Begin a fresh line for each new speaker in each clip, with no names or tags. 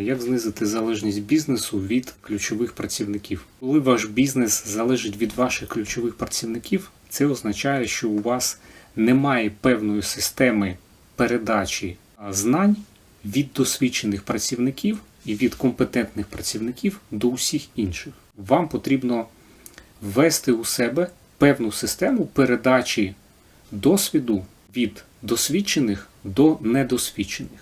Як знизити залежність бізнесу від ключових працівників? Коли ваш бізнес залежить від ваших ключових працівників, це означає, що у вас немає певної системи передачі знань від досвідчених працівників і від компетентних працівників до усіх інших. Вам потрібно ввести у себе певну систему передачі досвіду від досвідчених до недосвідчених.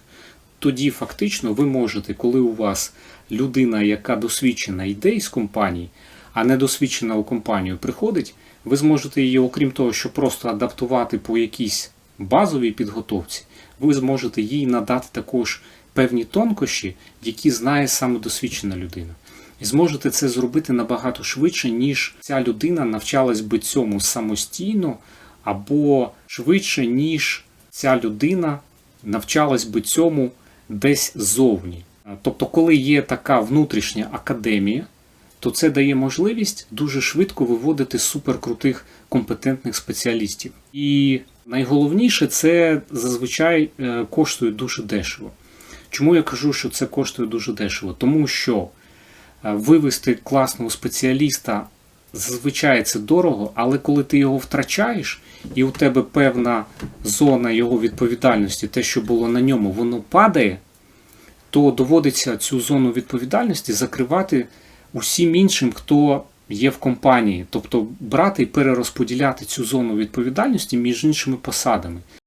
Тоді фактично ви можете, коли у вас людина, яка досвідчена, йде із компанії, а недосвідчена у компанію приходить, ви зможете її, окрім того, що просто адаптувати по якійсь базовій підготовці, ви зможете їй надати також певні тонкощі, які знає саме досвідчена людина. І зможете це зробити набагато швидше, ніж ця людина навчалась би цьому самостійно, або швидше, ніж ця людина навчалась би цьому десь ззовні. Тобто, коли є така внутрішня академія, то це дає можливість дуже швидко виводити суперкрутих компетентних спеціалістів. І найголовніше, це зазвичай е, коштує дуже дешево. Чому я кажу, що це коштує дуже дешево? Тому що е, вивести класного спеціаліста зазвичай це дорого, але коли ти його втрачаєш, і у тебе певна зона його відповідальності, те, що було на ньому, воно падає, то доводиться цю зону відповідальності закривати усім іншим, хто є в компанії, тобто брати і перерозподіляти цю зону відповідальності між іншими посадами.